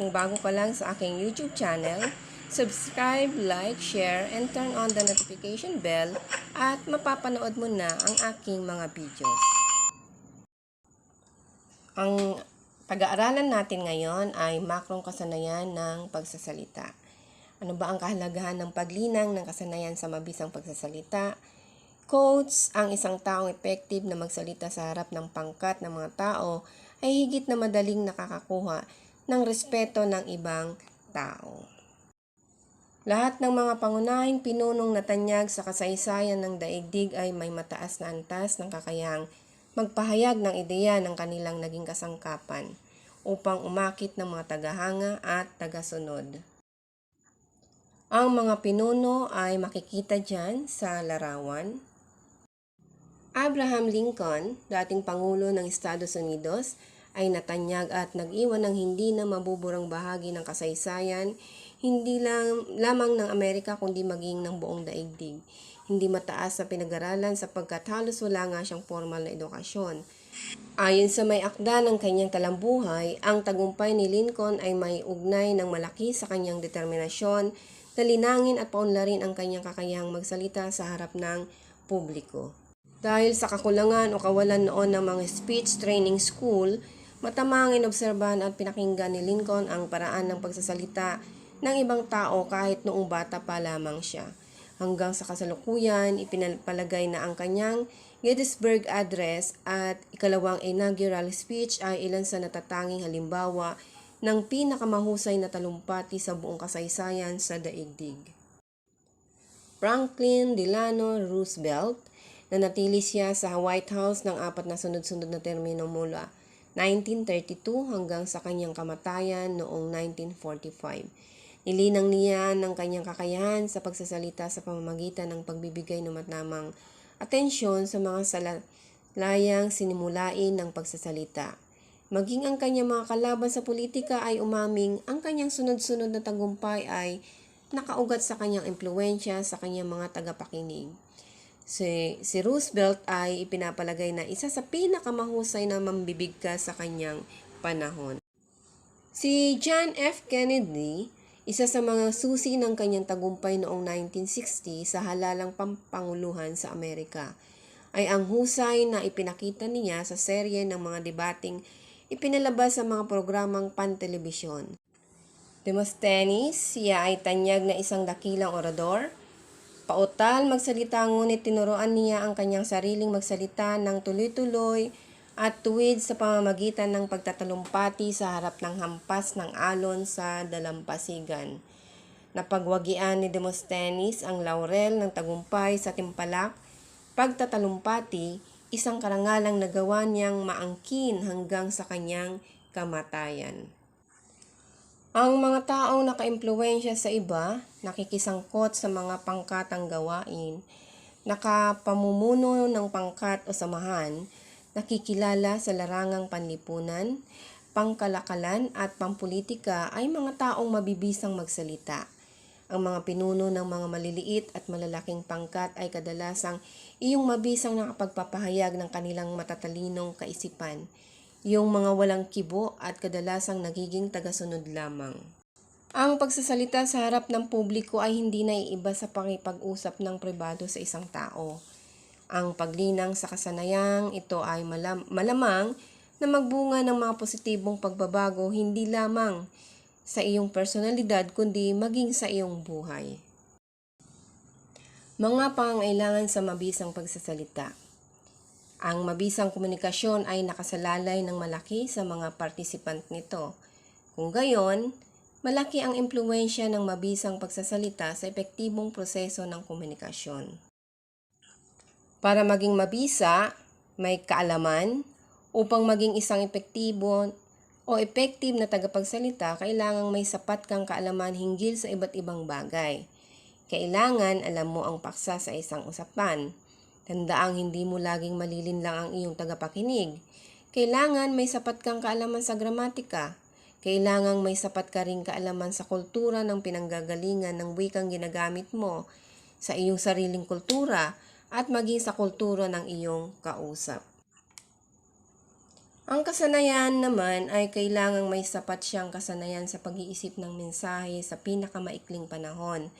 Kung bago ka lang sa aking YouTube channel, subscribe, like, share, and turn on the notification bell at mapapanood mo na ang aking mga videos. Ang pag-aaralan natin ngayon ay makrong kasanayan ng pagsasalita. Ano ba ang kahalagahan ng paglinang ng kasanayan sa mabisang pagsasalita? Quotes, ang isang taong effective na magsalita sa harap ng pangkat ng mga tao ay higit na madaling nakakakuha ng respeto ng ibang tao. Lahat ng mga pangunahing pinunong natanyag sa kasaysayan ng daigdig ay may mataas na antas ng kakayahang magpahayag ng ideya ng kanilang naging kasangkapan upang umakit ng mga tagahanga at tagasunod. Ang mga pinuno ay makikita dyan sa larawan. Abraham Lincoln, dating Pangulo ng Estados Unidos, ay natanyag at nag-iwan ng hindi na mabuburang bahagi ng kasaysayan, hindi lang, lamang ng Amerika kundi maging ng buong daigdig. Hindi mataas sa pinag-aralan sapagkat halos wala nga siyang formal na edukasyon. Ayon sa may akda ng kanyang talambuhay, ang tagumpay ni Lincoln ay may ugnay ng malaki sa kanyang determinasyon na linangin at paunlarin ang kanyang kakayahang magsalita sa harap ng publiko. Dahil sa kakulangan o kawalan noon ng mga speech training school, matamang inobserbahan at pinakinggan ni Lincoln ang paraan ng pagsasalita ng ibang tao kahit noong bata pa lamang siya. Hanggang sa kasalukuyan, ipinapalagay na ang kanyang Gettysburg Address at ikalawang inaugural speech ay ilan sa natatanging halimbawa ng pinakamahusay na talumpati sa buong kasaysayan sa daigdig. Franklin Delano Roosevelt nanatili siya sa White House ng apat na sunod-sunod na termino mula 1932 hanggang sa kanyang kamatayan noong 1945. Nilinang niya ng kanyang kakayahan sa pagsasalita sa pamamagitan ng pagbibigay ng matnamang atensyon sa mga salalayang sinimulain ng pagsasalita. Maging ang kanyang mga kalaban sa politika ay umaming ang kanyang sunod-sunod na tagumpay ay nakaugat sa kanyang impluensya sa kanyang mga tagapakinig. Si, si Roosevelt ay ipinapalagay na isa sa pinakamahusay na mambibigkas sa kanyang panahon. Si John F. Kennedy, isa sa mga susi ng kanyang tagumpay noong 1960 sa halalang pampanguluhan sa Amerika, ay ang husay na ipinakita niya sa serye ng mga debating ipinalabas sa mga programang pantelebisyon. Demosthenes, siya ay tanyag na isang dakilang orador. Pautal magsalita ngunit tinuruan niya ang kanyang sariling magsalita ng tuloy-tuloy at tuwid sa pamamagitan ng pagtatalumpati sa harap ng hampas ng alon sa dalampasigan. Napagwagian ni Demosthenes ang laurel ng tagumpay sa timpalak, pagtatalumpati, isang karangalang nagawa niyang maangkin hanggang sa kanyang kamatayan. Ang mga taong nakaimpluwensya sa iba, nakikisangkot sa mga pangkatang gawain, nakapamumuno ng pangkat o samahan, nakikilala sa larangang panlipunan, pangkalakalan at pampolitika ay mga taong mabibisang magsalita. Ang mga pinuno ng mga maliliit at malalaking pangkat ay kadalasang iyong mabisang nakapagpapahayag ng kanilang matatalinong kaisipan, yung mga walang kibo at kadalasang nagiging tagasunod lamang. Ang pagsasalita sa harap ng publiko ay hindi naiiba sa pakipag-usap ng pribado sa isang tao. Ang paglinang sa kasanayang ito ay malam- malamang na magbunga ng mga positibong pagbabago hindi lamang sa iyong personalidad kundi maging sa iyong buhay. Mga pangailangan sa mabisang pagsasalita. Ang mabisang komunikasyon ay nakasalalay ng malaki sa mga participant nito. Kung gayon, malaki ang impluensya ng mabisang pagsasalita sa epektibong proseso ng komunikasyon. Para maging mabisa, may kaalaman, upang maging isang epektibo o effective na tagapagsalita, kailangang may sapat kang kaalaman hinggil sa iba't ibang bagay. Kailangan alam mo ang paksa sa isang usapan. Tandaang hindi mo laging malilin lang ang iyong tagapakinig. Kailangan may sapat kang kaalaman sa gramatika. Kailangang may sapat ka ring kaalaman sa kultura ng pinanggagalingan ng wikang ginagamit mo, sa iyong sariling kultura, at maging sa kultura ng iyong kausap. Ang kasanayan naman ay kailangang may sapat siyang kasanayan sa pag-iisip ng mensahe sa pinakamaikling panahon.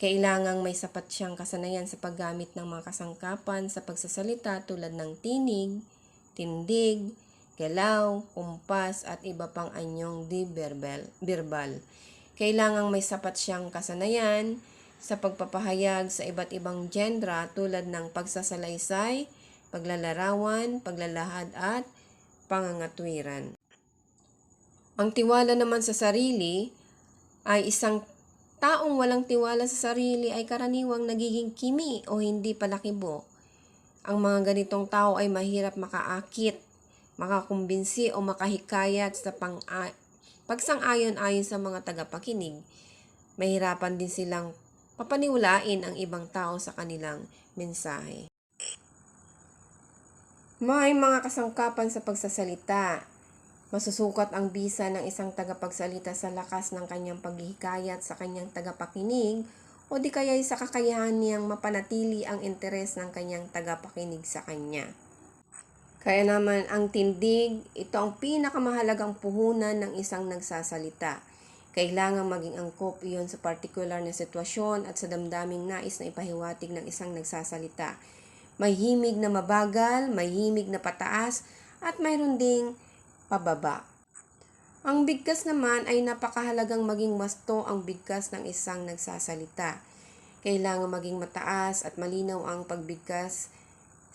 Kailangang may sapat siyang kasanayan sa paggamit ng mga kasangkapan sa pagsasalita tulad ng tinig, tindig, galaw, kumpas at iba pang anyong di-verbal. verbal. Kailangang may sapat siyang kasanayan sa pagpapahayag sa iba't ibang gendra tulad ng pagsasalaysay, paglalarawan, paglalahad at pangangatwiran. Ang tiwala naman sa sarili ay isang taong walang tiwala sa sarili ay karaniwang nagiging kimi o hindi palakibo. Ang mga ganitong tao ay mahirap makaakit, makakumbinsi o makahikayat sa pang pagsang-ayon-ayon sa mga tagapakinig. Mahirapan din silang papaniwalain ang ibang tao sa kanilang mensahe. May mga kasangkapan sa pagsasalita. Masusukat ang bisa ng isang tagapagsalita sa lakas ng kanyang paghihikayat sa kanyang tagapakinig o di kaya sa kakayahan niyang mapanatili ang interes ng kanyang tagapakinig sa kanya. Kaya naman ang tindig, ito ang pinakamahalagang puhunan ng isang nagsasalita. Kailangan maging angkop iyon sa partikular na sitwasyon at sa damdaming nais na ipahiwatig ng isang nagsasalita. May himig na mabagal, may himig na pataas, at mayroon ding pababa. Ang bigkas naman ay napakahalagang maging masto ang bigkas ng isang nagsasalita. Kailangan maging mataas at malinaw ang pagbigkas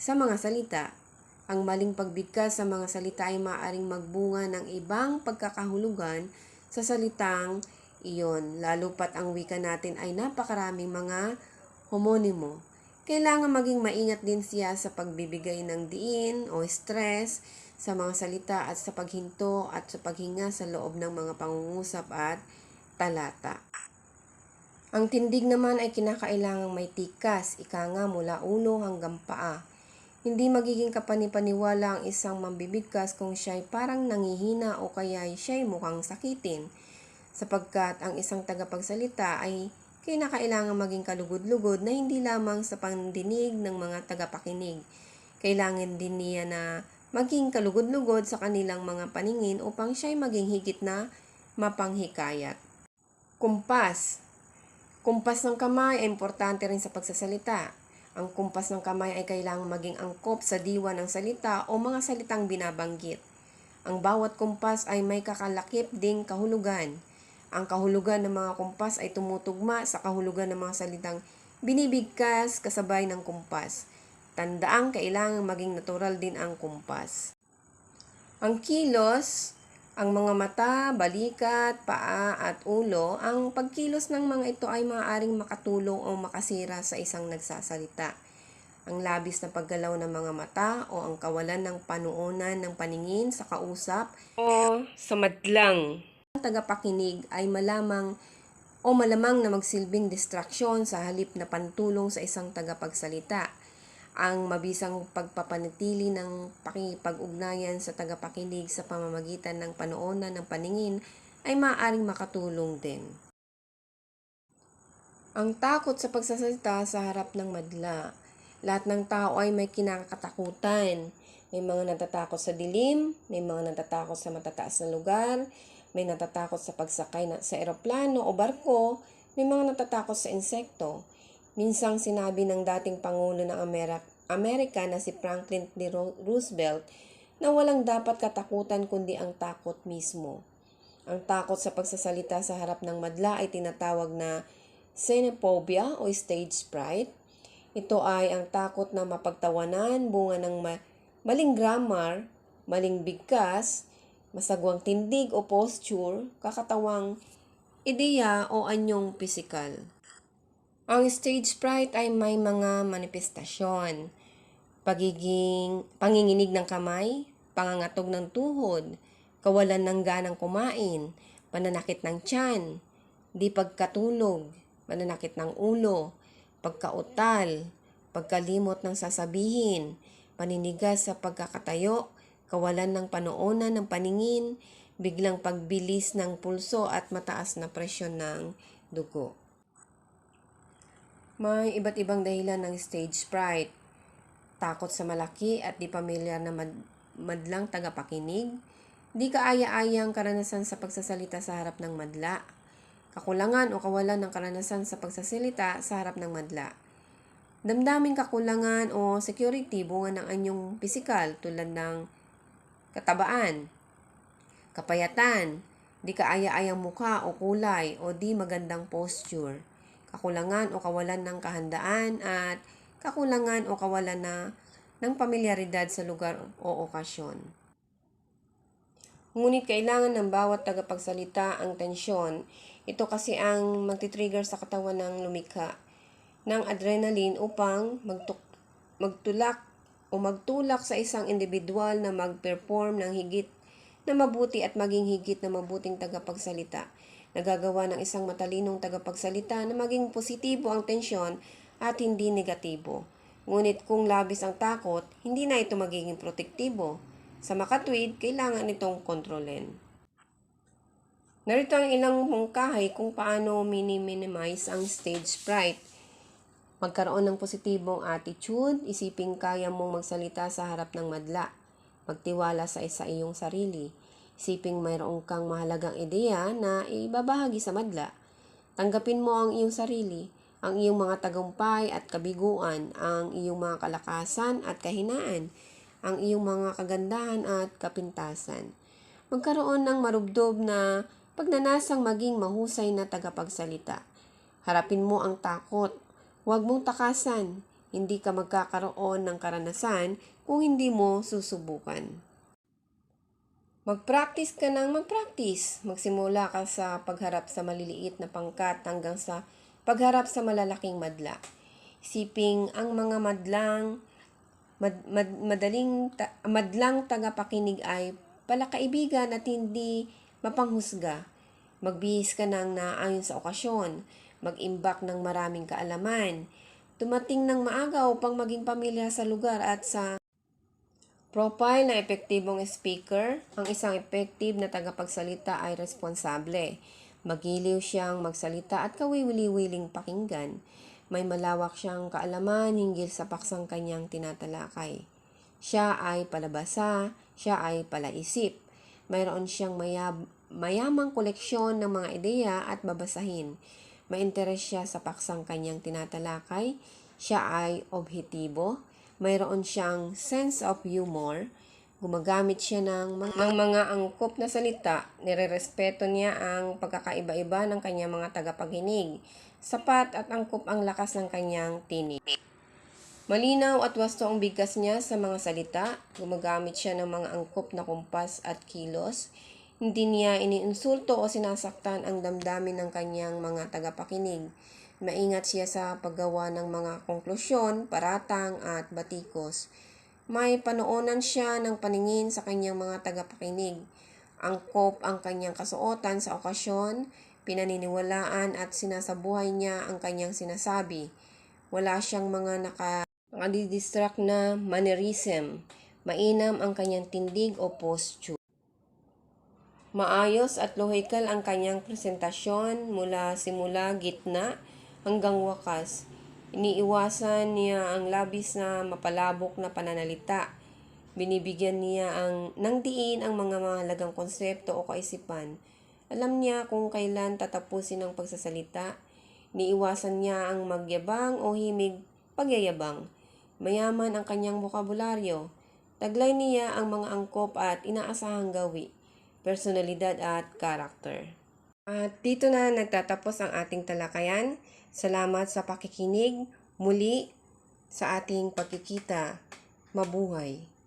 sa mga salita. Ang maling pagbigkas sa mga salita ay maaaring magbunga ng ibang pagkakahulugan sa salitang iyon, lalo pat ang wika natin ay napakaraming mga homonimo. Kailangan maging maingat din siya sa pagbibigay ng diin o stress sa mga salita at sa paghinto at sa paghinga sa loob ng mga pangungusap at talata. Ang tindig naman ay kinakailangang may tikas, ika nga mula ulo hanggang paa. Hindi magiging kapanipaniwala ang isang mambibigkas kung siya'y parang nangihina o kaya siya'y mukhang sakitin, sapagkat ang isang tagapagsalita ay kinakailangan maging kalugod-lugod na hindi lamang sa pandinig ng mga tagapakinig. Kailangan din niya na maging kalugod-lugod sa kanilang mga paningin upang siya'y maging higit na mapanghikayat. Kumpas. Kumpas ng kamay ay importante rin sa pagsasalita. Ang kumpas ng kamay ay kailangang maging angkop sa diwa ng salita o mga salitang binabanggit. Ang bawat kumpas ay may kakalakip ding kahulugan. Ang kahulugan ng mga kumpas ay tumutugma sa kahulugan ng mga salitang binibigkas kasabay ng kumpas. Tandaang kailangang maging natural din ang kumpas. Ang kilos, ang mga mata, balikat, paa at ulo, ang pagkilos ng mga ito ay maaaring makatulong o makasira sa isang nagsasalita. Ang labis na paggalaw ng mga mata o ang kawalan ng panuunan ng paningin sa kausap o sa madlang ang tagapakinig ay malamang o malamang na magsilbing distraksyon sa halip na pantulong sa isang tagapagsalita. Ang mabisang pagpapanatili ng pakipag-ugnayan sa tagapakinig sa pamamagitan ng panoonan ng paningin ay maaaring makatulong din. Ang takot sa pagsasalita sa harap ng madla. Lahat ng tao ay may kinakatakutan. May mga natatakot sa dilim, may mga natatakot sa matataas na lugar, may natatakot sa pagsakay na, sa eroplano o barko, may mga natatakot sa insekto. Minsang sinabi ng dating Pangulo ng Amerika, na si Franklin D. Roosevelt na walang dapat katakutan kundi ang takot mismo. Ang takot sa pagsasalita sa harap ng madla ay tinatawag na xenophobia o stage fright. Ito ay ang takot na mapagtawanan, bunga ng ma- maling grammar, maling bigkas, masagwang tindig o posture, kakatawang ideya o anyong pisikal. Ang stage fright ay may mga manifestasyon. Pagiging, panginginig ng kamay, pangangatog ng tuhod, kawalan ng ganang kumain, pananakit ng tiyan, di pagkatulog, pananakit ng ulo, pagkautal, pagkalimot ng sasabihin, paninigas sa pagkakatayo, kawalan ng panoonan ng paningin, biglang pagbilis ng pulso at mataas na presyon ng dugo. May iba't ibang dahilan ng stage fright. Takot sa malaki at di pamilyar na madlang tagapakinig, di kaaya-ayang karanasan sa pagsasalita sa harap ng madla, kakulangan o kawalan ng karanasan sa pagsasalita sa harap ng madla. Damdaming kakulangan o security bunga ng anyong pisikal tulad ng katabaan, kapayatan, di kaaya-ayang muka o kulay o di magandang posture, kakulangan o kawalan ng kahandaan at kakulangan o kawalan na ng pamilyaridad sa lugar o okasyon. Ngunit kailangan ng bawat tagapagsalita ang tensyon. Ito kasi ang magti-trigger sa katawan ng lumikha ng adrenaline upang magtuk magtulak o magtulak sa isang individual na mag-perform ng higit na mabuti at maging higit na mabuting tagapagsalita. Nagagawa ng isang matalinong tagapagsalita na maging positibo ang tensyon at hindi negatibo. Ngunit kung labis ang takot, hindi na ito magiging protektibo. Sa makatwid, kailangan itong kontrolin. Narito ang ilang mungkahi kung paano mini-minimize ang stage fright. Magkaroon ng positibong attitude, isiping kaya mong magsalita sa harap ng madla. Magtiwala sa isa iyong sarili. Isiping mayroong kang mahalagang ideya na ibabahagi sa madla. Tanggapin mo ang iyong sarili, ang iyong mga tagumpay at kabiguan, ang iyong mga kalakasan at kahinaan, ang iyong mga kagandahan at kapintasan. Magkaroon ng marubdob na pagnanasang maging mahusay na tagapagsalita. Harapin mo ang takot. Huwag mong takasan. Hindi ka magkakaroon ng karanasan kung hindi mo susubukan. Mag-practice ka ng mag-practice. Magsimula ka sa pagharap sa maliliit na pangkat hanggang sa pagharap sa malalaking madla. Siping ang mga madlang mad, mad, madaling ta, madlang tagapakinig ay palakaibigan at hindi mapanghusga. Magbihis ka ng naayon sa okasyon, mag-imbak ng maraming kaalaman, tumating ng maaga upang maging pamilya sa lugar at sa Profile na epektibong speaker, ang isang effective na tagapagsalita ay responsable. Magiliw siyang magsalita at kawiwili-wiling pakinggan. May malawak siyang kaalaman hinggil sa paksang kanyang tinatalakay. Siya ay palabasa, siya ay palaisip. Mayroon siyang mayab- mayamang koleksyon ng mga ideya at babasahin. May interes siya sa paksang kanyang tinatalakay. Siya ay objetibo. Mayroon siyang sense of humor. Gumagamit siya ng mga, ng mga angkop na salita. Nirerespeto niya ang pagkakaiba-iba ng kanyang mga tagapaghinig. Sapat at angkop ang lakas ng kanyang tinig. Malinaw at wasto ang bigkas niya sa mga salita. Gumagamit siya ng mga angkop na kumpas at kilos. Hindi niya iniinsulto o sinasaktan ang damdamin ng kanyang mga tagapakinig. Maingat siya sa paggawa ng mga konklusyon, paratang at batikos. May panoonan siya ng paningin sa kanyang mga tagapakinig. Angkop ang kanyang kasuotan sa okasyon, pinaniniwalaan at sinasabuhay niya ang kanyang sinasabi. Wala siyang mga naka, nakadidistract na mannerism. Mainam ang kanyang tindig o posture. Maayos at lohikal ang kanyang presentasyon mula simula, gitna, hanggang wakas. Iniiwasan niya ang labis na mapalabok na pananalita. Binibigyan niya ang, ng diin ang mga mahalagang konsepto o kaisipan. Alam niya kung kailan tatapusin ang pagsasalita. Iniiwasan niya ang magyabang o himig pagyayabang. Mayaman ang kanyang bokabularyo. Taglay niya ang mga angkop at inaasahang gawi, personalidad at karakter. At dito na nagtatapos ang ating talakayan. Salamat sa pakikinig. Muli sa ating pagkikita. Mabuhay!